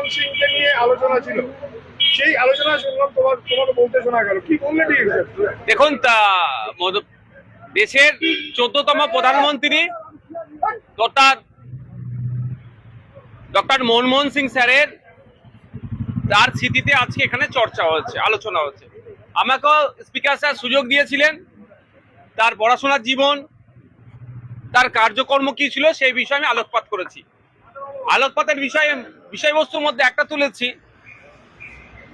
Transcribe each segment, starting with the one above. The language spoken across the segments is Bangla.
মনমোহন সিংকে নিয়ে আলোচনা ছিল। সেই আলোচনা শুনলাম, তোমার তোমাকে বলতে শোনা গেল। কি বললে ঠিক দেখুন দেশের চোদ্দতম প্রধানমন্ত্রী তথা ডক্টর মনমোহন সিং স্যারের, তার স্মৃতিতে আজকে এখানে চর্চা হচ্ছে, আলোচনা হচ্ছে। আমাকেও স্পিকার স্যার সুযোগ দিয়েছিলেন, তার পড়াশোনার জীবন, তার কার্যকর্ম কি ছিল সেই বিষয়ে আমি আলোকপাত করেছি। আলোকপাতের বিষয়ে, বিষয়বস্তুর মধ্যে একটা তুলেছি।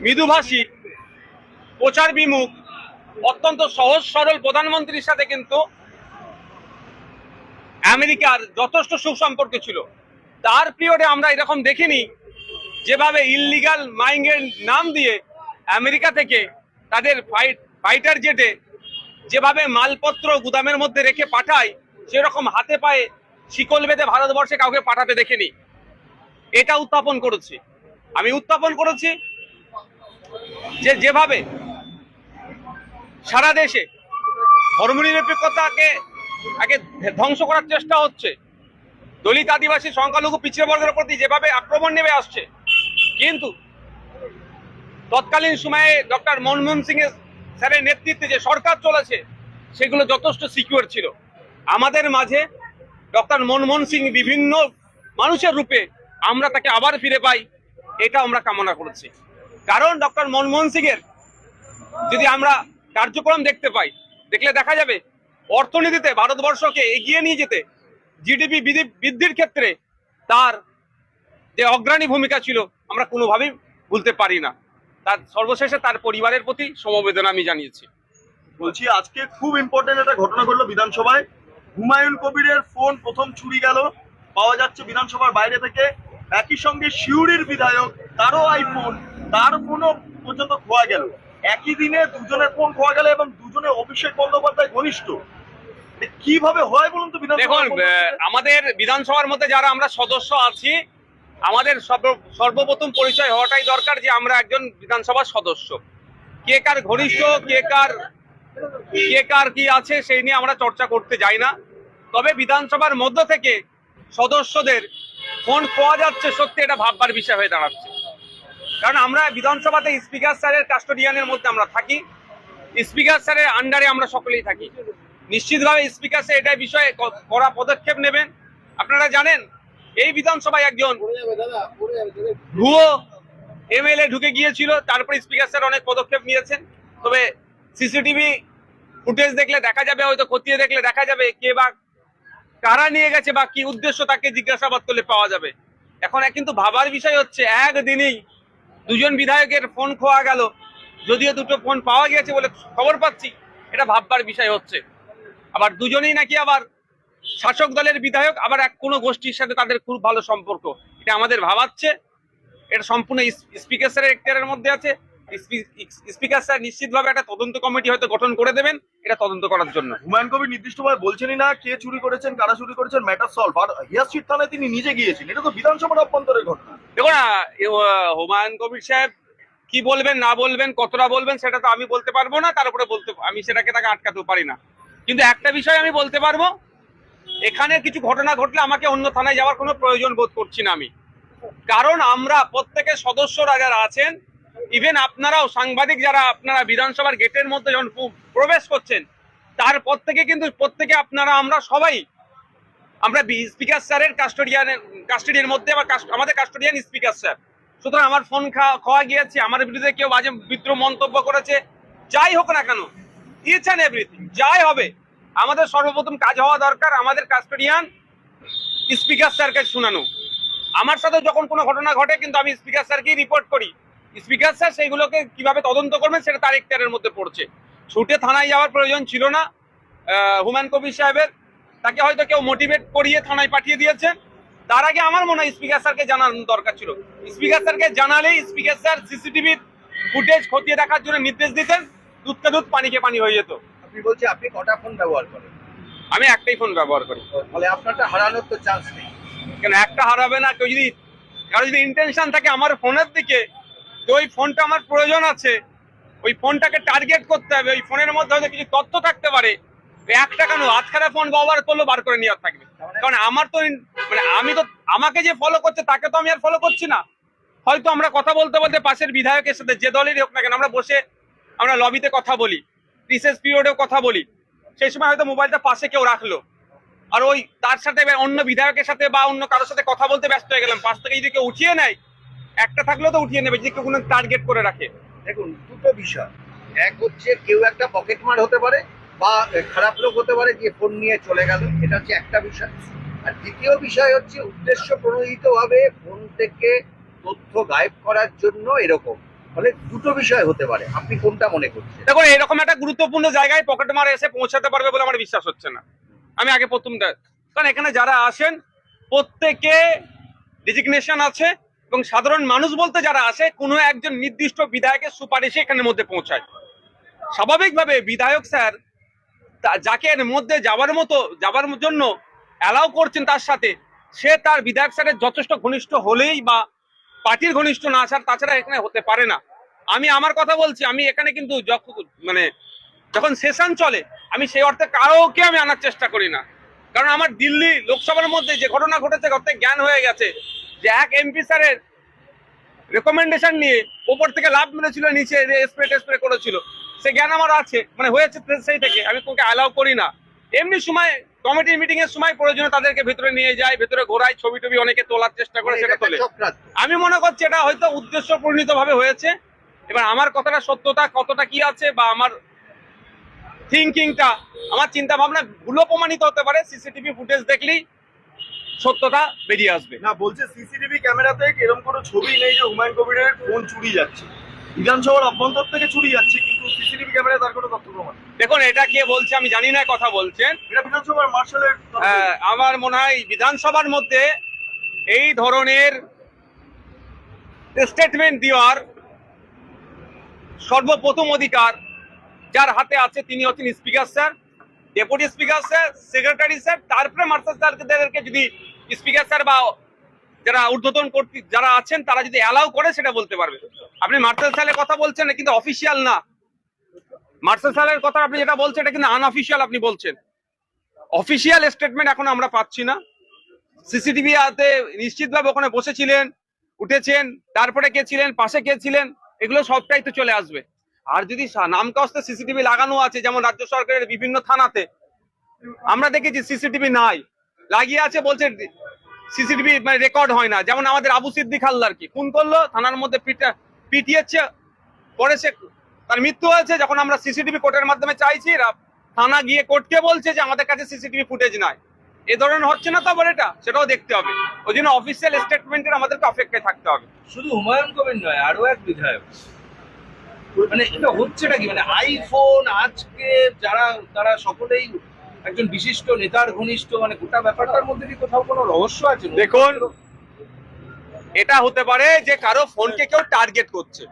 মৃদুভাষী প্রচার বিমুখ, অত্যন্ত সহজ সরল প্রধানমন্ত্রীর সাথে কিন্তু আমেরিকার যথেষ্ট সুসম্পর্ক ছিল। তার পিরিয়ডে আমরা এরকম দেখিনি, যেভাবে ইললিগাল মাইংয়ের নাম দিয়ে আমেরিকা থেকে তাদের ফাইট ফাইটার জেটে যেভাবে মালপত্র গুদামের মধ্যে রেখে পাঠায়, সেরকম হাতে পায়ে শিকল বেঁধে ভারতবর্ষে কাউকে পাঠাতে দেখিনি। এটা উত্থাপন করেছি। আমি উত্থাপন করেছি যে যেভাবে সারা দেশে ধর্মনিরপেক্ষতাকে আগে ধ্বংস করার চেষ্টা হচ্ছে, দলিত আদিবাসী সংখ্যালঘু পিছিয়ে বর্গের প্রতি যেভাবে আক্রমণ নেমে আসছে, কিন্তু তৎকালীন সময়ে ডক্টর মনমোহন সিং এর স্যারের নেতৃত্বে যে সরকার চলেছে, সেগুলো যথেষ্ট সিকিউর ছিল। আমাদের মাঝে ডক্টর মনমোহন সিং বিভিন্ন মানুষের রূপে আমরা তাকে আবার ফিরে পাই, এটা আমরা কামনা করেছি। কারণ ডক্টর মনমোহন সিং এর যদি আমরা কার্যক্রম দেখতে পাই, দেখলে দেখা যাবে অর্থনীতিতে ভারতবর্ষকে এগিয়ে নিয়ে যেতে জিডিপি বৃদ্ধির ক্ষেত্রে তার যে অগ্রণী ভূমিকা ছিল, আমরা কোনোভাবেই ভুলতে পারি না। তার সর্বশেষে তার পরিবারের প্রতি সমবেদনা আমি জানিয়েছি। বলছি, আজকে খুব ইম্পর্টেন্ট একটা ঘটনা ঘটলো বিধানসভায়। হুমায়ুন কবিরের ফোন প্রথম চুরি গেল। পাওয়া যাচ্ছে বিধানসভার বাইরে থেকে। একই সঙ্গে শিউরির বিধায়ক তারও আইফোন তার ফোনও পর্যন্ত খোয়া গেল। একই দিনে দুজনের ফোন খোয়া গেল এবং দুজনে অভিষেক বন্দ্যোপাধ্যায় ঘনিষ্ঠ। কীভাবে হয় বলুন তো দেখুন আমাদের বিধানসভার মধ্যে যারা আমরা সদস্য আছি আমাদের সর্বপ্রথম পরিচয় হওয়াটাই দরকার যে আমরা একজন বিধানসভার সদস্য। কে কার ঘনিষ্ঠ কে কার কে কার কি আছে সেই নিয়ে আমরা চর্চা করতে যাই না। তবে বিধানসভার মধ্য থেকে সদস্যদের ফোন পাওয়া যাচ্ছে সত্যি, এটা ভাববার বিষয় হয়ে দাঁড়াচ্ছে। কারণ আমরা বিধানসভাতে স্পিকার স্যারের কাস্টোডিয়ানের মধ্যে আমরা থাকি। স্পিকার স্যারের আন্ডারে আমরা সকলেই থাকি। নিশ্চিতভাবে স্পিকার স্যার এটা বিষয়ে ক- কড়া পদক্ষেপ নেবেন। আপনারা জানেন, এই বিধানসভায় একজন ভুয়ো এমএলএ ঢুকে গিয়েছিল, তারপরে স্পিকার স্যার অনেক পদক্ষেপ নিয়েছেন। তবে সিসিটিভি ফুটেজ দেখলে দেখা যাবে, হয়তো খতিয়ে দেখলে দেখা যাবে কে বা কারা নিয়ে গেছে বা কি উদ্দেশ্য তাকে জিজ্ঞাসাবাদ করলে পাওয়া যাবে? এখন কিন্তু ভাবার বিষয় হচ্ছে, একদিনেই দুজন বিধায়কের ফোন খোয়া গেল, যদিও দুটো ফোন পাওয়া গিয়েছে বলে খবর পাচ্ছি, এটা ভাববার বিষয় হচ্ছে। আবার দুজনেই নাকি আবার শাসক দলের বিধায়ক, আবার এক কোনো গোষ্ঠীর সাথে তাদের খুব ভালো সম্পর্ক। এটা আমাদের ভাবাচ্ছে, এটা সম্পূর্ণ স্পিকার স্যারের এখতিয়ারের মধ্যে আছে। স্পিকার স্যার নিশ্চিতভাবে একটা তদন্ত কমিটি হয়তো গঠন করে দেবেন এটা তদন্ত করার জন্য। হুমায়ুন কবির নির্দিষ্টভাবে বলছেনই না কে চুরি করেছেন কারা চুরি করেছেন ম্যাটার সলভ আর হিয়াসির থানায় তিনি নিজে গিয়েছেন এটা তো বিধানসভার অভ্যন্তরের ঘটনা। দেখো না হুমায়ুন কবির সাহেব কি বলবেন না বলবেন কতটা বলবেন সেটা তো আমি বলতে পারব না তার উপরে বলতে আমি সেটাকে তাকে আটকাতেও পারি না। কিন্তু একটা বিষয় আমি বলতে পারব এখানে কিছু ঘটনা ঘটলে আমাকে অন্য থানায় যাওয়ার কোনো প্রয়োজন বোধ করছি না আমি। কারণ আমরা প্রত্যেকের সদস্যরা যারা আছেন ইভেন আপনারাও সাংবাদিক যারা আপনারা বিধানসভার গেটের মধ্যে যখন প্রবেশ করছেন, তারপর থেকে কিন্তু প্রত্যেকে আপনারা, আমরা সবাই, আমরা স্পিকার স্যারের কাস্টোডিয়ানের কাস্টোডিয়ার মধ্যে আবার আমাদের কাস্টোডিয়ান স্পিকার স্যার সুতরাং আমার ফোন খাওয়া গিয়েছে, আমার বিরুদ্ধে কেউ বাজে বিদ্রোহ মন্তব্য করেছে। যাই হোক না কেন অ্যান্ড এভরিথিং যাই হবে, আমাদের সর্বপ্রথম কাজ হওয়া দরকার, আমাদের কাস্টোডিয়ান স্পিকার স্যারকে শোনানো। আমার সাথে যখন কোনো ঘটনা ঘটে, কিন্তু আমি স্পিকার স্যারকেই রিপোর্ট করি। স্পিকার স্যার সেইগুলোকে কীভাবে তদন্ত করবেন সেটা তার ইখতিয়ারের মধ্যে পড়ছে। ছুটে থানায় যাওয়ার প্রয়োজন ছিল না। হুমায়ুন কবির সাহেবের। তাকে হয়তো কেউ মোটিভেট করিয়ে থানায় পাঠিয়ে দিয়েছেন তার আগে আমার মনে হয় স্পিকার স্যারকে জানানো দরকার ছিল। স্পিকার স্যারকে জানালেই স্পিকার স্যার সিসিটিভির ফুটেজ খতিয়ে দেখার জন্য নির্দেশ দিতেন। দুধকে দুধ পানিকে পানি হয়ে যেত। আপনি বলছি আপনি কটা ফোন ব্যবহার করেন? আমি একটাই ফোন ব্যবহার করি। ফলে আপনারটা হারানোর তো চান্স নেই। কেন একটা হারাবে না কেউ যদি কারও যদি ইন্টেনশন থাকে আমার ফোনের দিকে যে ওই ফোনটা আমার প্রয়োজন আছে, ওই ফোনটাকে টার্গেট করতে হবে, ওই ফোনের মধ্যে হয়তো কিছু তথ্য থাকতে পারে। একটা কেন আজকারা ফোন ব্যবহার করল, বার করে নেওয়া থাকবে। কারণ আমার তো মানে আমি তো আমাকে যে ফলো করছে, তাকে তো আমি আর ফলো করছি না। হয়তো আমরা কথা বলতে বলতে পাশের বিধায়কের সাথে যে দলেরই হোক না কেন, আমরা বসে আমরা লবিতে কথা বলি রিসেস পিরিয়ডেও কথা বলি। সেই সময় হয়তো মোবাইলটা পাশে কেউ রাখল। আর ওই তার সাথে অন্য বিধায়কের সাথে বা অন্য কারোর সাথে কথা বলতে ব্যস্ত হয়ে গেলাম। পাশ থেকে যদি কেউ উঠিয়ে নেয় একটা থাকলেও তো উঠিয়ে নেবে যদি কেউ কোনো টার্গেট করে রাখে। দেখুন দুটো বিষয়। এক হচ্ছে কেউ একটা পকেট মার হতে পারে বা খারাপ লোক হতে পারে যে ফোন নিয়ে চলে গেল এটা হচ্ছে একটা বিষয়। আর দ্বিতীয় বিষয় হচ্ছে উদ্দেশ্য প্রণোদিতভাবে ফোন থেকে তথ্য গায়েব করার জন্য এরকম। ফলে দুটো বিষয় হতে পারে। আপনি কোনটা মনে করছেন? দেখুন এরকম একটা গুরুত্বপূর্ণ জায়গায় পকেট মারে এসে পৌঁছাতে পারবে বলে আমার বিশ্বাস হচ্ছে না। আমি আগে প্রথমটা কারণ এখানে যারা আসেন প্রত্যেকে ডিজিগনেশন আছে এবং সাধারণ মানুষ বলতে যারা আসে, কোনো একজন নির্দিষ্ট বিধায়কের সুপারিশে এখানের মধ্যে পৌঁছায়। স্বাভাবিকভাবে বিধায়ক স্যার যাকে এর মধ্যে যাওয়ার মতো, যাওয়ার জন্য অ্যালাউ করছেন তার সাথে, সে তার বিধায়ক স্যারের যথেষ্ট ঘনিষ্ঠ হলেই বা পার্টির ঘনিষ্ঠ না আসার তাছাড়া এখানে হতে পারে না। আমি আমার কথা বলছি, আমি এখানে কিন্তু যখন মানে যখন সেশন চলে, আমি সেই অর্থে কারোকে আমি আনার চেষ্টা করি না। কারণ আমার দিল্লি লোকসভার মধ্যে যে ঘটনা ঘটেছে ঘটতে জ্ঞান হয়ে গেছে যে এক এমপি স্যারের রেকমেন্ডেশন নিয়ে ওপর থেকে লাভ মেরেছিল নিচে স্প্রে টেস্প্রে করেছিল। সে জ্ঞান আমার আছে মানে হয়েছে সেই থেকে আমি তোকে অ্যালাউ করি না। এমনি সময় কমিটির মিটিং এর সময় প্রয়োজনে তাদেরকে ভেতরে নিয়ে যায় ভেতরে ঘোরায় ছবি টবি অনেকে তোলার চেষ্টা করে সেটা তোলে। আমি মনে করছি এটা হয়তো উদ্দেশ্য পরিণত ভাবে হয়েছে। এবার আমার কথাটা সত্যতা কতটা কি আছে বা আমার থিঙ্কিংটা আমার চিন্তা ভাবনা ভুলো প্রমাণিত হতে পারে সিসিটিভি ফুটেজ দেখলেই সত্যতা বেরিয়ে আসবে। না বলছে সিসিটিভি ক্যামেরাতে এরকম কোনো ছবি নেই যে হুমায়ুন কবিরের ফোন চুরি যাচ্ছে। বিধানসভার অভ্যন্তর থেকে চুরি যাচ্ছে কিন্তু সিসিটিভি ক্যামেরায় তার কোনো তথ্য প্রমাণ দেখুন এটা কে বলছে আমি জানি না কথা বলছেন। এটা বিধানসভার মার্শালের। আহ, আমার মনে হয় বিধানসভার মধ্যে এই ধরনের স্টেটমেন্ট দেওয়ার সর্বপ্রথম অধিকার যার হাতে আছে তিনি হচ্ছেন speaker sir, deputy speaker sir, secretary sir, তারপরে মার্শাল স্যারদেরকে যদি স্পিকার স্যার বা যারা ঊর্ধ্বতন কর্তৃক যারা আছেন তারা যদি অ্যালাউ করে সেটা বলতে পারবে। আপনি মার্শাল স্যারের কথা বলছেন কিন্তু অফিসিয়াল না। মার্শাল স্যারের কথা আপনি যেটা বলছেন, এটা কিন্তু আনঅফিসিয়াল আপনি বলছেন। অফিসিয়াল স্টেটমেন্ট এখন আমরা পাচ্ছি না। সিসিটিভি হাতে নিশ্চিতভাবে ওখানে বসেছিলেন, উঠেছেন, তারপরে কে ছিলেন পাশে কে ছিলেন এগুলো সবটাই তো চলে আসবে। আর যদি নামকাস্তে সিসিটিভি লাগানো আছে, যেমন রাজ্য সরকারের বিভিন্ন থানাতে, আমরা দেখেছি সিসিটিভি নাই। লাগিয়ে আছে বলছে সিসিটিভি মানে রেকর্ড হয় না। যেমন আমাদের আবু সিদ্দিক হালদার কি, খুন করল, থানার মধ্যে পিটিয়েছে, পরে সে তার মৃত্যু হয়েছে, যখন আমরা সিসিটিভি কোর্টের মাধ্যমে চাইছি থানা গিয়ে কোর্টকে বলছে যে আমাদের কাছে সিসিটিভি ফুটেজ নাই। এ ধরনের হচ্ছে না তো আবার এটা? সেটাও দেখতে হবে। ওই জন্য অফিসিয়াল স্টেটমেন্টের আমাদেরকে অপেক্ষায় থাকতে হবে। শুধু হুমায়ুন কবির নয় আরও এক বিধায়ক। মানে এটা হচ্ছেটা কি? মানে আইফোন আজকে যারা, তারা সকলেই একজন বিশিষ্ট নেতার ঘনিষ্ঠ মানে গোটা ব্যাপারটার মধ্যে কি কোথাও কোনো রহস্য আছে? দেখুন, এটা হতে পারে যে কারও ফোনকে কেউ টার্গেট করছে।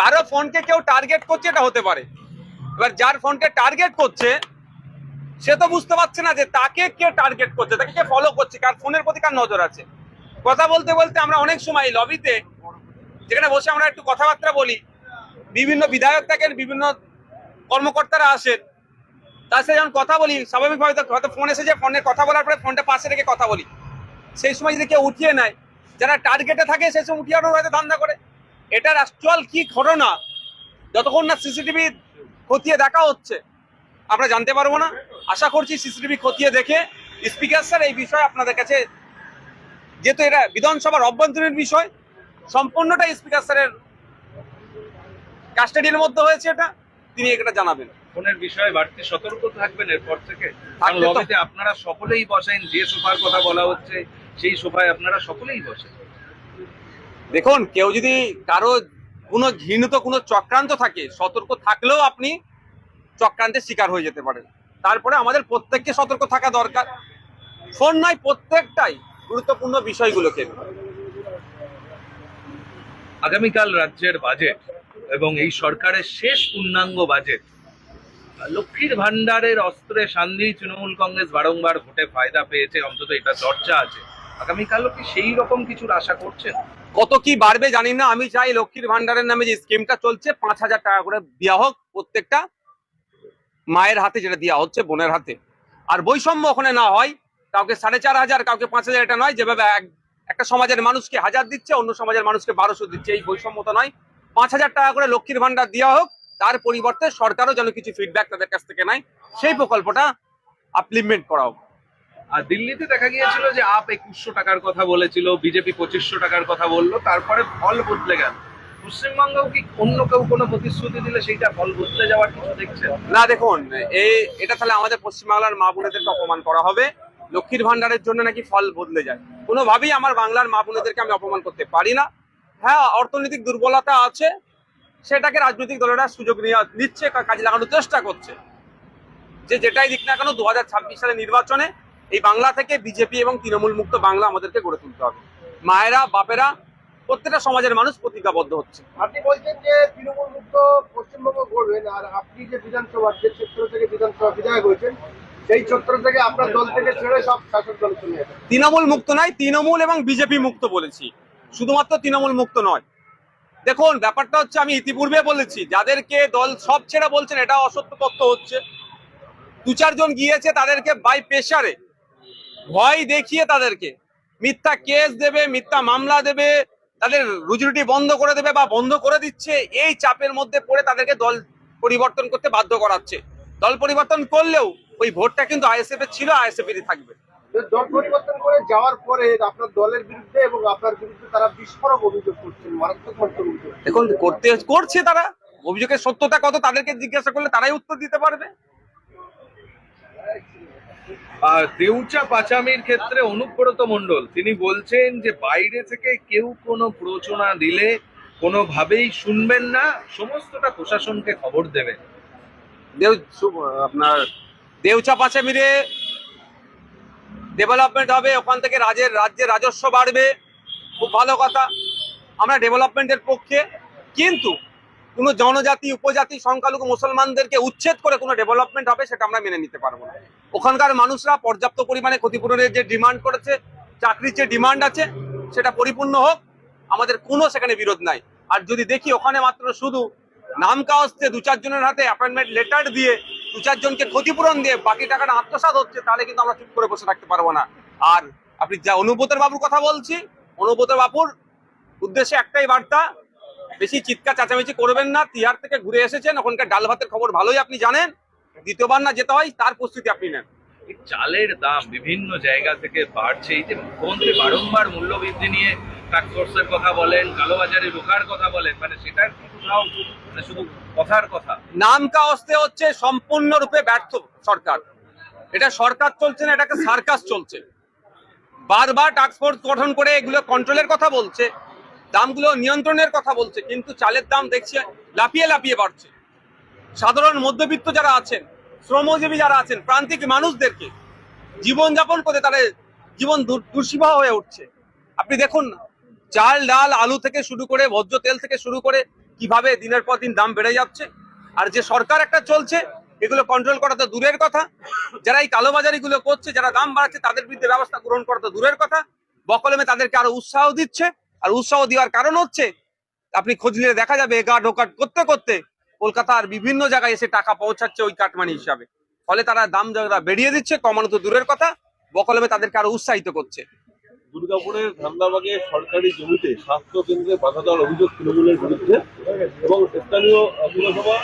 কারও ফোনকে কেউ টার্গেট করছে, এটা হতে পারে। এবার যার ফোনকে টার্গেট করছে, সে তো বুঝতে পারছে না যে তাকে কে টার্গেট করছে, তাকে কে ফলো করছে, কার ফোনের প্রতি কার নজর আছে। কথা বলতে বলতে আমরা অনেক সময় লবিতে যেখানে বসে আমরা একটু কথাবার্তা বলি। বিভিন্ন বিধায়ক থাকেন, বিভিন্ন কর্মকর্তারা আসেন। তার সাথে যখন কথা বলি, স্বাভাবিকভাবে হয়তো ফোন এসেছে ফোনে কথা বলার পরে ফোনটা পাশে রেখে কথা বলি। সেই সময় যদি কেউ উঠিয়ে নেয়, যারা টার্গেটে থাকে সেই সময় উঠিয়ে হয়তো ধান্দা করে। এটার অ্যাকচুয়াল কি ঘটনা, যতক্ষণ না সিসিটিভি খতিয়ে দেখা হচ্ছে, আমরা জানতে পারব না। আশা করছি সিসিটিভি খতিয়ে দেখে স্পিকার স্যার এই বিষয়ে আপনাদের কাছে, যেহেতু এটা বিধানসভার অভ্যন্তরীণ বিষয় সম্পূর্ণটা স্পিকার স্যারের কাস্টাডির মধ্যে হয়েছে এটা তিনি এটা জানাবেন। ফোনের বিষয়ে বাড়তি সতর্ক থাকবেন এরপর থেকে। কারণ লবিতে আপনারা সকলেই বসেন যে সোফার কথা বলা হচ্ছে সেই সোফায় আপনারা সকলেই বসেন। দেখুন কেউ যদি কারও কোনো ঘৃণিত কোনো চক্রান্ত থাকে সতর্ক থাকলেও আপনি চক্রান্তের শিকার হয়ে যেতে পারেন। তারপরে আমাদের প্রত্যেককে সতর্ক থাকা দরকার। ফোন নয় প্রত্যেকটাই গুরুত্বপূর্ণ বিষয়গুলোকে। আগামীকাল রাজ্যের বাজেট এবং এই সরকারের শেষ পূর্ণাঙ্গ বাজেট লক্ষ্মীর ভান্ডারের অস্ত্রে সান্দি তৃণমূল কংগ্রেস বারংবার ভোটে ফায়দা পেয়েছে, অন্তত এটা চর্চা আছে। আগামীকালও কি সেই রকম কিছুর আশা করছেন? কত কি বাড়বে জানি না, আমি চাই লক্ষ্মীর ভান্ডারের নামে যে স্কিমটা চলছে, পাঁচ হাজার টাকা করে দেওয়া হোক, প্রত্যেকটা মায়ের হাতে যেটা দেওয়া হচ্ছে, বোনের হাতে। আর বৈষম্য ওখানে না হয়, কাউকে সাড়ে চার হাজার, কাউকে পাঁচ হাজার এটা নয়, যেভাবে এক একটা সমাজের মানুষকে হাজার দিচ্ছে অন্য সমাজের মানুষকে বারোশো দিচ্ছে। এই বৈষম্যতা নয়। পাঁচ হাজার টাকা করে লক্ষ্মীর ভান্ডার দেওয়া হোক তার পরিবর্তে সরকারও যেন কিছু ফিডব্যাক তাদের কাছ থেকে নেয়। সেই প্রকল্পটা আপলিমেন্ট করা হোক আর দিল্লিতে দেখা গিয়েছিল যে আপ একুশশো টাকার কথা বলেছিল বিজেপি পঁচিশশো টাকার কথা বলল তারপরে ফল বদলে গেল। পশ্চিমবঙ্গেও কি অন্য কেউ কোনো প্রতিশ্রুতি দিলে সেইটা ফল বদলে যাওয়ার কিছু দেখছেন? না দেখুন এই এটা তাহলে আমাদের পশ্চিমবাংলার মা বোনেদেরকে অপমান করা হবে। লক্ষ্মীর ভান্ডারের জন্য নাকি ফল বদলে যায়। কোনোভাবেই আমার বাংলার মা বোনেদেরকে আমি অপমান করতে পারি না। হ্যাঁ অর্থনৈতিক দুর্বলতা আছে, সেটাকে রাজনৈতিক দলেরা সুযোগ নিচ্ছে কাজে লাগানোর চেষ্টা করছে। যে যেটাই দিক না কেন দু সালের নির্বাচনে এই বাংলা থেকে বিজেপি এবং তৃণমূল মুক্ত বাংলা আমাদেরকে গড়ে তুলতে হবে। মায়েরা, বাপেরা, প্রত্যেকটা সমাজের মানুষ প্রতিজ্ঞাবদ্ধ হচ্ছে। আপনি বলছেন যে তৃণমূল মুক্ত পশ্চিমবঙ্গ করবেন আর আপনি যে বিধানসভার যে ক্ষেত্র থেকে বিধানসভা বিধায়ক হয়েছেন থেকে আপনার দল তৃণমূল মুক্ত নয় তৃণমূল এবং বিজেপি মুক্ত বলেছি। শুধুমাত্র তৃণমূল মুক্ত নয়। দেখুন, ব্যাপারটা হচ্ছে আমি ইতিপূর্বে বলেছি, যাদেরকে দল সব ছেড়ে বলছেন, এটা অসত্য তথ্য হচ্ছে। দু চারজন গিয়েছে তাদেরকে বাই প্রেশারে ভয় দেখিয়ে তাদেরকে। মিথ্যা কেস দেবে, মিথ্যা মামলা দেবে, তাদের রুজিরুটি বন্ধ করে দেবে বা বন্ধ করে দিচ্ছে, এই চাপের মধ্যে পড়ে তাদেরকে দল পরিবর্তন করতে বাধ্য করাচ্ছে। দল পরিবর্তন করলেও ওই ভোটটা কিন্তু আইএসএফ এর ছিল আইএসএফ এরই থাকবে। দল পরিবর্তন করে যাওয়ার পরে আপনার দলের বিরুদ্ধে এবং আপনার বিরুদ্ধে তারা বিস্ফোরক অভিযোগ করছেন মারাত্মক অভিযোগ। দেখুন করতে করছে তারা। অভিযোগের সত্যতা কত তাদেরকে জিজ্ঞাসা করলে তারাই উত্তর দিতে পারবে। আর দেউচা পাচামির ক্ষেত্রে অনুব্রত মন্ডল তিনি বলছেন যে বাইরে থেকে কেউ কোনো প্রচনা দিলে কোনোভাবেই শুনবেন না সমস্তটা প্রশাসনকে খবর দেবেন। দেউ আপনার দেউচা মিলে ডেভেলপমেন্ট হবে, ওখান থেকে রাজ্যের রাজ্যের রাজস্ব বাড়বে, খুব ভালো কথা। আমরা ডেভেলপমেন্টের পক্ষে, কিন্তু কোনো জনজাতি, উপজাতি, সংখ্যালঘু, মুসলমানদেরকে উচ্ছেদ করে কোনো ডেভেলপমেন্ট হবে সেটা আমরা মেনে নিতে পারব না। ওখানকার মানুষরা পর্যাপ্ত পরিমাণে ক্ষতিপূরণের যে ডিমান্ড করেছে, চাকরির যে ডিমান্ড আছে, সেটা পরিপূর্ণ হোক, আমাদের কোনো সেখানে বিরোধ নাই। আর যদি দেখি ওখানে মাত্র শুধু নাম কাওয়াজতে দু চারজনের হাতে অ্যাপয়েন্টমেন্ট লেটার দিয়ে দু চারজনকে ক্ষতিপূরণ দিয়ে বাকি টাকাটা আত্মসাৎ হচ্ছে, তাহলে কিন্তু আমরা চুপ করে বসে থাকতে পারব না। আর আপনি যা অনুব্রতের বাবুর কথা বলছি, অনুব্রতের বাবুর উদ্দেশ্যে একটাই বার্তা, বেশি চিৎকার চেঁচামেচি করবেন না, তিহার থেকে ঘুরে এসেছেন, ওখানকার ডাল ভাতের খবর ভালোই আপনি জানেন, দ্বিতীয়বার না যেতে হয়, তার প্রস্তুতি আপনি নেন। চালের দাম বিভিন্ন জায়গা থেকে বাড়ছে, এই যে মুখ্যমন্ত্রী বারংবার মূল্য বৃদ্ধি নিয়ে কথা বলেন কথা বলেন মানে মানে শুধু কথার কথা। নাম হচ্ছে সম্পূর্ণরূপে ব্যর্থ সরকার। এটা সরকার চলছে না সার্কাস চলছে। বারবার গঠন করে এগুলো কন্ট্রোলের কথা বলছে, দামগুলো নিয়ন্ত্রণের কথা বলছে, কিন্তু চালের দাম দেখছে লাফিয়ে লাফিয়ে বাড়ছে। সাধারণ মধ্যবিত্ত যারা আছেন, শ্রমজীবী যারা আছেন, প্রান্তিক মানুষদেরকে জীবনযাপন করে তাদের জীবন দুর- দুর্বিষহ হয়ে উঠছে। আপনি দেখুন না চাল, ডাল, আলু থেকে শুরু করে, ভোজ্য তেল থেকে শুরু করে কীভাবে দিনের পর দিন দাম বেড়ে যাচ্ছে। আর যে সরকার একটা চলছে, এগুলো কন্ট্রোল করা তো দূরের কথা। যারা এই কালোবাজারিগুলো করছে, যারা দাম বাড়াচ্ছে, তাদের বিরুদ্ধে ব্যবস্থা গ্রহণ করা তো দূরের কথা। বকলমে তাদেরকে আরও উৎসাহ দিচ্ছে। আর উৎসাহ দেওয়ার কারণ হচ্ছে, আপনি খোঁজ নিলে দেখা যাবে ও কার্ড করতে করতে কলকাতার বিভিন্ন জায়গায় এসে টাকা পৌঁছাচ্ছে ওই কাটমানি হিসাবে। ফলে তারা দাম যারা বেরিয়ে দিচ্ছে, কমানো তো দূরের কথা। বকলমে তাদেরকে আরও উৎসাহিত করছে। দুর্গাপুরের ধান্দাবাগে সরকারি জমিতে স্বাস্থ্য কেন্দ্রে বাধা দেওয়ার অভিযোগ তৃণমূলের বিরুদ্ধে এবং স্থানীয় পুরসভা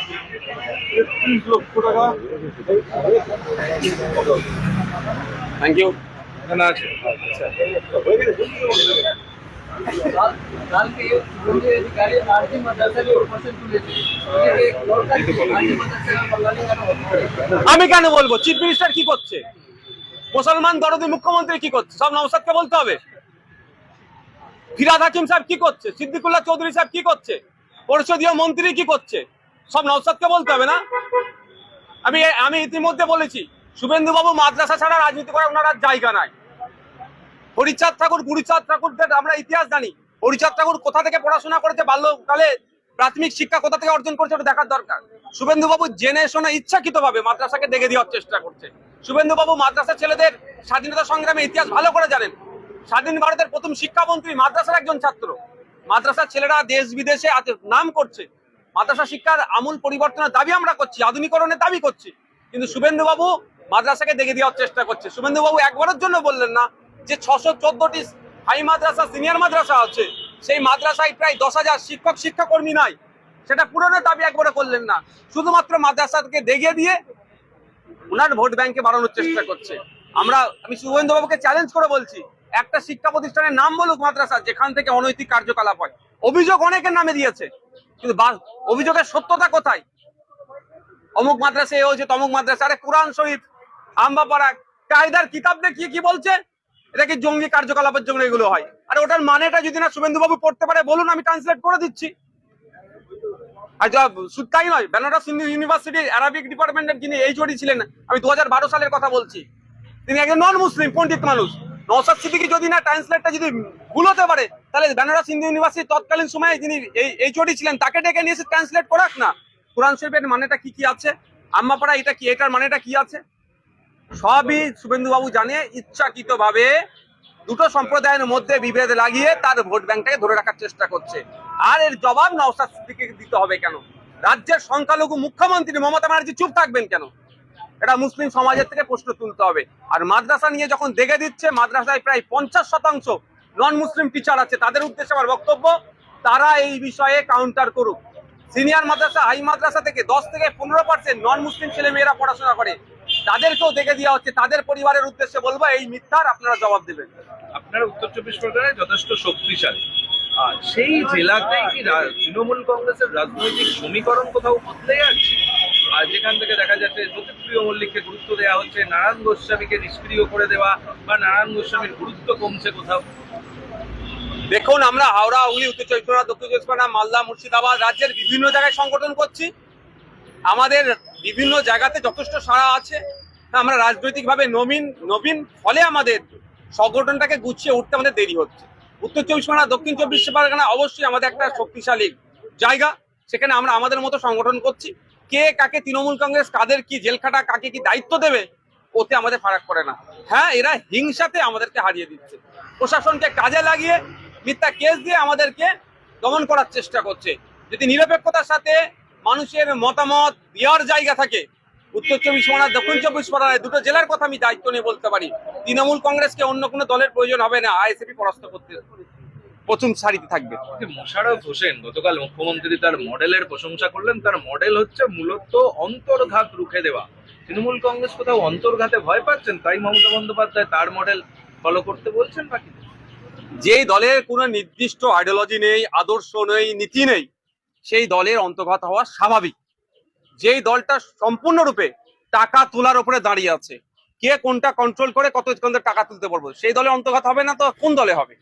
তেত্রিশ লক্ষ টাকা থ্যাংক ইউ আমি কেন বলব? চিফ মিনিস্টার কি করছে? মুসলমান দরদি মুখ্যমন্ত্রী কি করছে? সব নওসাদকে বলতে হবে। ফিরাদ হাকিম সাহেব কি করছে? সিদ্দিকুল্লাহ চৌধুরী সাহেব কি করছে? পরিষদীয় মন্ত্রী কি করছে? সব নওসাদকে বলতে হবে না? আমি আমি ইতিমধ্যে বলেছি শুভেন্দু বাবু মাদ্রাসা ছাড়া রাজনীতি করার ওনার জায়গা নাই। হরিচাঁদ ঠাকুর, গুরুচাঁদ ঠাকুরদের আমরা ইতিহাস জানি। হরিচাঁদ ঠাকুর কোথা থেকে পড়াশোনা করেছে? বাল্যকালে প্রাথমিক শিক্ষা কোথা থেকে অর্জন করেছে? ওটা দেখার দরকার। শুভেন্দু বাবু জেনে শোনা ইচ্ছাকৃতভাবে মাদ্রাসাকে দেখে দেওয়ার চেষ্টা করছে। শুভেন্দু বাবু মাদ্রাসা ছেলেদের স্বাধীনতা সংগ্রামে ইতিহাস ভালো করে জানেন। স্বাধীন ভারতের প্রথম শিক্ষামন্ত্রী মাদ্রাসার একজন ছাত্র। মাদ্রাসার ছেলেরা দেশ বিদেশে নাম করছে। মাদ্রাসা শিক্ষার আমূল পরিবর্তনের দাবি আমরা করছি, আধুনিকরণের দাবি করছি। কিন্তু শুভেন্দুবাবু মাদ্রাসাকে দেখে দেওয়ার চেষ্টা করছে। শুভেন্দুবাবু একবারের জন্য বললেন না যে ছশো চোদ্দটি হাই মাদ্রাসা, সিনিয়র মাদ্রাসা আছে। সেই মাদ্রাসায় প্রায় দশ হাজার শিক্ষক, শিক্ষাকর্মী নাই। সেটা পূরণের দাবি একবারে করলেন না। শুধুমাত্র মাদ্রাসাকে দেখিয়ে দিয়ে ওনার ভোট ব্যাংকে বাড়ানোর চেষ্টা করছে। আমরা, আমি শুভেন্দু বাবুকে চ্যালেঞ্জ করে বলছি, একটা শিক্ষা প্রতিষ্ঠানের নাম বলুক মাদ্রাসা, যেখান থেকে অনৈতিক কার্যকলাপ হয়। অভিযোগ অনেকের নামে দিয়েছে, কিন্তু অভিযোগের সত্যতা কোথায়? অমুক মাদ্রাসা এ হয়েছে, তমুক মাদ্রাসা, আরে কোরআন শরীফ আম্বাপাড়া কায়দার কিতাব দেখিয়ে কি বলছে? এটা কি জঙ্গি কার্যকলাপের জন্য এগুলো হয়? আর ওটার মানেটা যদি না শুভেন্দুবাবু পড়তে পারে, বলুন, আমি ট্রান্সলেট করে দিচ্ছি। শুধু তাই নয়, বেনারস হিন্দু ইউনিভার্সিটির অ্যারাবিক ডিপার্টমেন্টের যিনি এইচওডি ছিলেন, আমি দুই হাজার বারো সালের কথা বলছি। তিনি একজন নন মুসলিম পণ্ডিত মানুষ। নওসাদ সিদ্দিকি যদি না ট্রান্সলেটটা যদি ভুল হতে পারে, তাহলে বেনারস হিন্দু ইউনিভার্সিটি তৎকালীন সময়ে যিনি এই এইচওডি ছিলেন, তাকে ডেকে নিয়ে এসে ট্রান্সলেট করাক না। কোরআন শরীফের মানেটা কি কি আছে? আম্মাপাড়া, এটা কি, এটার মানেটা কি আছে? সবই শুভেন্দু বাবু জানে ইচ্ছাকৃত ভাবে দুটো সম্প্রদায়ের মধ্যে বিভেদ লাগিয়ে তার ভোট ব্যাংকটাকে ধরে রাখার চেষ্টা করছে। আর এর জবাব নওসাদ সিদ্দিকিকে দিতে হবে কেন? রাজ্যের সংখ্যালঘু মুখ্যমন্ত্রী মমতা ব্যানার্জি চুপ থাকবেন কেন? এটা মুসলিম সমাজের থেকে প্রশ্ন তুলতে হবে। আর মাদ্রাসা নিয়ে যখন দেখে দিচ্ছে, মাদ্রাসায় প্রায় পঞ্চাশ শতাংশ নন মুসলিম টিচার আছে, তাদের উদ্দেশ্যে আমার বক্তব্য, তারা এই বিষয়ে কাউন্টার করুক। সিনিয়র মাদ্রাসা হাই মাদ্রাসা থেকে দশ থেকে পনেরো পার্সেন্ট নন মুসলিম ছেলে মেয়েরা পড়াশোনা করে। তাদেরকেও দেখে দেওয়া হচ্ছে তাদের পরিবারের উদ্দেশ্যে বলব এই মিথ্যার আপনারা জবাব দেবেন। আপনার উত্তর চব্বিশ পরগনায় যথেষ্ট শক্তিশালী। আর সেই জেলাতেই কি তৃণমূল কংগ্রেসের রাজনৈতিক সমীকরণ কোথাও বদলে যাচ্ছে? আর যেখান থেকে দেখা যাচ্ছে জ্যোতিপ্রিয় মল্লিককে গুরুত্ব দেওয়া হচ্ছে নারায়ণ গোস্বামীকে নিষ্ক্রিয় করে দেওয়া বা নারায়ণ গোস্বামীর গুরুত্ব কমছে কোথাও? দেখুন আমরা হাওড়া হুগলি উত্তর চব্বিশ পরগনা দক্ষিণ চব্বিশ পরগনা মালদা মুর্শিদাবাদ রাজ্যের বিভিন্ন জায়গায় সংগঠন করছি। আমাদের বিভিন্ন জায়গাতে যথেষ্ট সাড়া আছে। আমরা রাজনৈতিকভাবে নবীন নবীন ফলে আমাদের সংগঠনটাকে গুছিয়ে উঠতে আমাদের দেরি হচ্ছে। উত্তর চব্বিশ পরগনা, দক্ষিণ চব্বিশ পরগনা অবশ্যই আমাদের একটা শক্তিশালী জায়গা। সেখানে আমরা আমাদের মতো সংগঠন করছি। কে কাকে তৃণমূল কংগ্রেস, কাদের কি জেলখাটা, কাকে কি দায়িত্ব দেবে, ওতে আমাদের ফারাক করে না। হ্যাঁ এরা হিংসাতে আমাদেরকে হারিয়ে দিচ্ছে। প্রশাসনকে কাজে লাগিয়ে মিথ্যা কেস দিয়ে আমাদেরকে দমন করার চেষ্টা করছে। যদি নিরপেক্ষতার সাথে মানুষের মতামত দেওয়ার জায়গা থাকে। উত্তর চব্বিশ পরগনা দক্ষিণ চব্বিশ পরগনায় দুটো জেলার কথা আমি দায়িত্ব নিয়ে বলতে পারি। তৃণমূল কংগ্রেসকে অন্য কোনো দলের প্রয়োজন হবে না আইএসএপি পরাস্ত করতে প্রথম সারিতে থাকবে। যে মোশাররফ হোসেন গতকাল মুখ্যমন্ত্রী তার মডেলের প্রশংসা করলেন। তার মডেল হচ্ছে মূলত অন্তর্ঘাত রুখে দেওয়া। তৃণমূল কংগ্রেস কোথাও অন্তর্ঘাতে ভয় পাচ্ছেন? তাই মমতা বন্দ্যোপাধ্যায় তার মডেল ফলো করতে বলছেন বাকি যেই দলের কোনো নির্দিষ্ট আইডিওলজি নেই আদর্শ নেই নীতি নেই সেই দলের অন্তর্গত হওয়া স্বাভাবিক। যেই দলটা সম্পূর্ণরূপে টাকা তোলার উপরে দাঁড়িয়ে আছে, কে কোনটা কন্ট্রোল করে কত টাকা তুলতে পারব, সেই দলে অন্তর্গত হবে না তো কোন দলে হবে?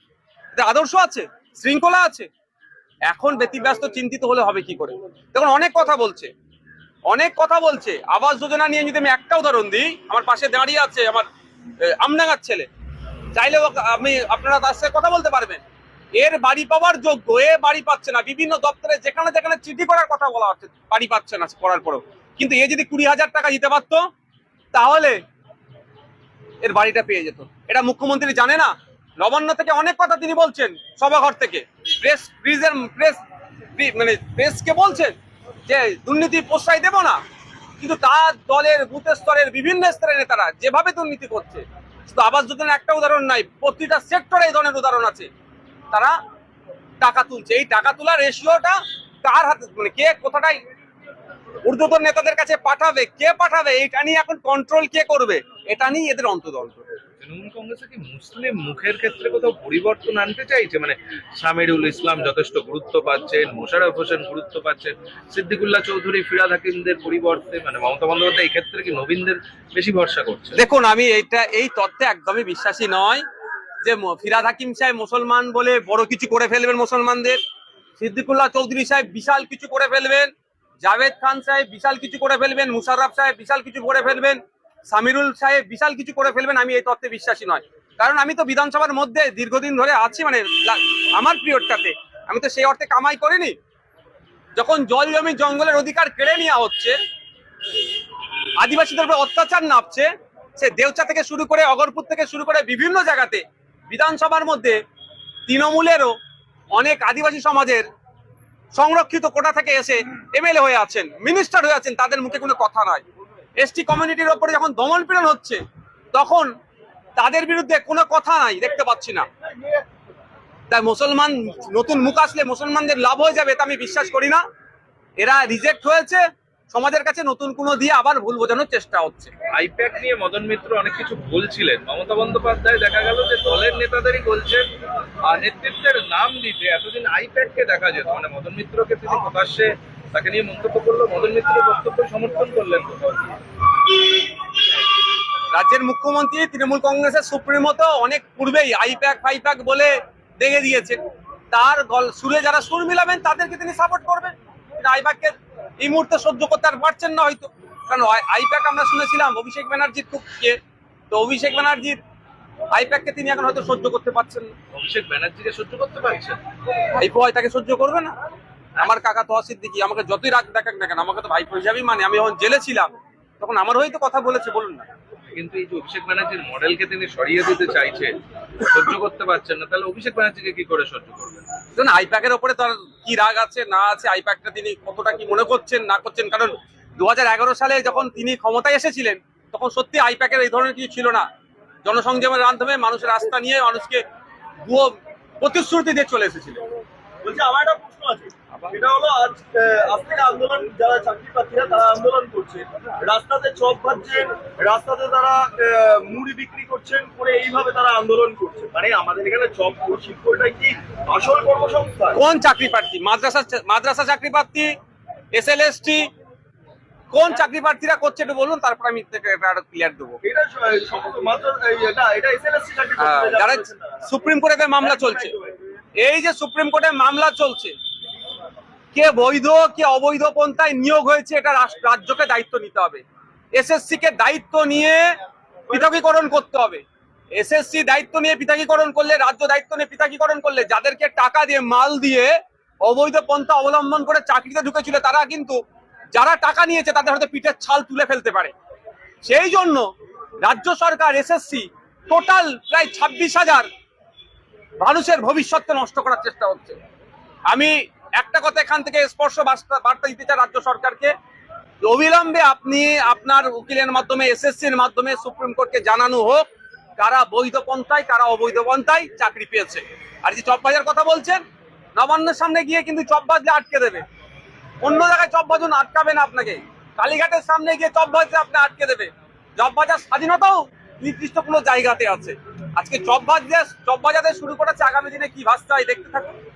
এতে আদর্শ আছে? শৃঙ্খলা আছে? এখন ব্যতিব্যস্ত, চিন্তিত হলে হবে কি করে? দেখুন, অনেক কথা বলছে। অনেক কথা বলছে। আবাস যোজনা নিয়ে যদি আমি একটা উদাহরণ দিই, আমার পাশে দাঁড়িয়ে আছে আমার আমনাগার ছেলে। চাইলেও আমি, আপনারা তার সাথে কথা বলতে পারবেন। এর বাড়ি পাওয়ার যোগ্য, এ বাড়ি পাচ্ছে না। বিভিন্ন দপ্তরে যেখানে যেখানে চিঠি করার কথা বলা হচ্ছে, বাড়ি পাচ্ছে না করার পরেও। কিন্তু এ যদি কুড়ি হাজার টাকা দিতে পারতো, তাহলে এর বাড়িটা পেয়ে যেত। এটা মুখ্যমন্ত্রী জানে না? নবান্ন থেকে অনেক কথা তিনি বলছেন সভাঘর থেকে। প্রেস প্রিজের প্রেস মানে প্রেসকে বলছেন যে, দুর্নীতি প্রশ্রয় দেব না। কিন্তু তার দলের বুথ স্তরের বিভিন্ন স্তরের নেতারা যেভাবে দুর্নীতি করছে, শুধু আবাস যোজনার একটা উদাহরণ নাই, প্রতিটা সেক্টরে এই ধরনের উদাহরণ আছে। তারা টাকা তুলছে। এই টাকা তোলার রেশিওটা কার হাতে মানে কে কোথাটাই ঊর্ধ্বতন নেতাদের কাছে পাঠাবে কে পাঠাবে এটা নিয়ে এখন কন্ট্রোল কে করবে এটা নিয়ে এদের তৃণমূল কংগ্রেসে কি মুসলিম মুখের ক্ষেত্রে কোথাও পরিবর্তন আনতে চাইছে? মানে সামিরুল ইসলাম যথেষ্ট গুরুত্ব পাচ্ছেন হোসেন গুরুত্ব পাচ্ছেন সিদ্দিকুল্লাহ চৌধুরী ফিরাদ হাকিমদের পরিবর্তে মানে মমতা বন্দ্যোপাধ্যায় এই ক্ষেত্রে কি নবীনদের বেশি ভরসা করছে দেখুন আমি এইটা এই তত্ত্বে একদমই বিশ্বাসী নয়। যে ফিরাদ হাকিম সাহেব মুসলমান বলে বড় কিছু করে ফেলবেন মুসলমানদের। সিদ্দিকুল্লাহ চৌধুরী সাহেব বিশাল কিছু করে ফেলবেন। জাভেদ খান সাহেব বিশাল কিছু করে ফেলবেন। মুশারফ সাহেব বিশাল কিছু করে ফেলবেন। সামিরুল সাহেব বিশাল কিছু করে ফেলবেন। আমি এই তত্ত্বে বিশ্বাসী নয়। কারণ আমি তো বিধানসভার মধ্যে দীর্ঘদিন ধরে আছি মানে আমার পিরিয়ডটাতে। আমি তো সেই অর্থে কামাই করিনি। যখন জল জমি জঙ্গলের অধিকার কেড়ে নেওয়া হচ্ছে, আদিবাসীদের উপর অত্যাচার নাপছে, সে দেউচা থেকে শুরু করে, অগরপুর থেকে শুরু করে বিভিন্ন জায়গাতে বিধানসভার মধ্যে তৃণমূলেরও অনেক আদিবাসী সমাজের সংরক্ষিত কোটা থেকে এসে এমএলএ হয়ে আছেন মিনিস্টার হয়ে আছেন, তাদের মুখে কোনো কথা নয় এসটি কমিউনিটির ওপরে যখন দমন পীড়ন হচ্ছে, তখন তাদের বিরুদ্ধে কোনো কথা নাই, দেখতে পাচ্ছি না। তাই মুসলমান, নতুন মুখ আসলে মুসলমানদের লাভ হয়ে যাবে তা আমি বিশ্বাস করি না। এরা রিজেক্ট হয়েছে সমাজের কাছে নতুন কোনো দিয়ে আবার ভুল বোঝানোর চেষ্টা হচ্ছে। আইপ্যাক নিয়ে মদন মিত্র অনেক কিছু বলছিলেন। মমতা বন্দ্যোপাধ্যায় দেখা গেল যে দলের নেতাদেরই বলছেন আর নেতৃত্বের নাম দিতে এতদিন আইপ্যাককে দেখা যেত। মানে মদন মিত্রকে তিনি প্রকাশ্যে তাকে নিয়ে মন্তব্য করল মদন মিত্রের বক্তব্য সমর্থন করলেন রাজ্যের মুখ্যমন্ত্রী তৃণমূল কংগ্রেসের সুপ্রিমো তো অনেক পূর্বেই আইপ্যাক ফাইপ্যাক বলে দেখে দিয়েছেন। তার সুরে যারা সুর মিলাবেন তাদেরকে তিনি সাপোর্ট করবেন। আইপ্যাককে এই মুহূর্তে সহ্য করতে আর পারছেন না হয়তো। কারণ আইপ্যাক আমরা শুনেছিলাম অভিষেক ব্যানার্জির খুব ইয়ে। তো অভিষেক ব্যানার্জির আইপ্যাককে তিনি এখন হয়তো সহ্য করতে পারছেন না। অভিষেক ব্যানার্জিকে সহ্য করতে পারছেন? তাকে সহ্য করবে না? আমার কাকা তো সিদ্দিকি আমাকে যতই রাগ দেখাক না কেন আমাকে তো ভাইপো হিসাবেই মানে। আমি যখন জেলে ছিলাম তখন আমার হয়েই তো কথা বলেছে বলুন না। কিন্তু এই যে অভিষেক ব্যানার্জির মডেলকে তিনি সরিয়ে দিতে চাইছেন সহ্য করতে পারছেন না তাহলে অভিষেক ব্যানার্জিকে কি করে সহ্য করবেন? আইপ্যাকের ওপরে তার কি রাগ আছে, না আছে, আইপ্যাকটা তিনি কতটা কি মনে করছেন, না করছেন? কারণ দু সালে যখন তিনি ক্ষমতায় এসেছিলেন, তখন সত্যি আইপ্যাকের এই ধরনের কিছু ছিল না। জনসংযমের মাধ্যমে মানুষের আস্থা নিয়ে মানুষকে ভুয়ো প্রতিশ্রুতি দিয়ে চলে এসেছিলেন বলছি, আমার একটা প্রশ্ন আছে। এটা হলো আজ আজ আন্দোলন, যারা চাকরি প্রার্থীরা, তারা আন্দোলন করছে। রাস্তাতে চপ ভাজছেন রাস্তাতে তারা মুড়ি বিক্রি করছেন করে এইভাবে তারা আন্দোলন করছে। মানে আমাদের এখানে চপ শিল্পটা কি আসল কর্মসংস্থান? কোন চাকরি প্রার্থী? মাদ্রাসা মাদ্রাসা চাকরি প্রার্থী এস এল এস টি কোন চাকরি প্রার্থীরা করছে একটু বলুন তারপর আমি আরও ক্লিয়ার দেবো। হ্যাঁ, যারা। সুপ্রিম কোর্টে মামলা চলছে। এই যে সুপ্রিম কোর্টে মামলা চলছে কে বৈধ, কে অবৈধ পন্থায় নিয়োগ হয়েছে এটা রাজ্যকে দায়িত্ব নিতে হবে। এসএসসি কে দায়িত্ব নিয়ে পৃথকীকরণ করতে হবে। এসএসসি দায়িত্ব নিয়ে পৃথকীকরণ করলে, রাজ্য দায়িত্ব নিয়ে পৃথকীকরণ করলে যাদেরকে টাকা দিয়ে, মাল দিয়ে অবৈধ পন্থা অবলম্বন করে চাকরিতে ঢুকেছিল, তারা কিন্তু, যারা টাকা নিয়েছে তাদের হয়তো পিঠের ছাল তুলে ফেলতে পারে। সেই জন্য রাজ্য সরকার, এসএসসি টোটাল প্রায় ছাব্বিশ হাজার মানুষের ভবিষ্যৎকে নষ্ট করার চেষ্টা হচ্ছে আমি একটা কথা এখান থেকে স্পর্শ বার্তা- দিতে চাই রাজ্য সরকারকে। অবিলম্বে আপনি আপনার উকিলের মাধ্যমে, এসএসসির মাধ্যমে সুপ্রিম কোর্টকে জানানো হোক কারা বৈধ পন্থায় কারা অবৈধ পন্থায় চাকরি পেয়েছে। আর যে চপবাজার কথা বলছেন, নবান্নের সামনে গিয়ে কিন্তু চপ বাজলে আটকে দেবে। অন্য জায়গায় চপ বাজুন আটকাবে না আপনাকে। কালীঘাটের সামনে গিয়ে চপ বাজলে আপনি আটকে দেবে। চপ বাজার স্বাধীনতাও নির্দিষ্ট কোনো জায়গাতে আছে। আজকে চপ বাজতে চপ বাজাতে শুরু করেছে, আগামী দিনে কি ভাসতে হয়, দেখতে থাকুন।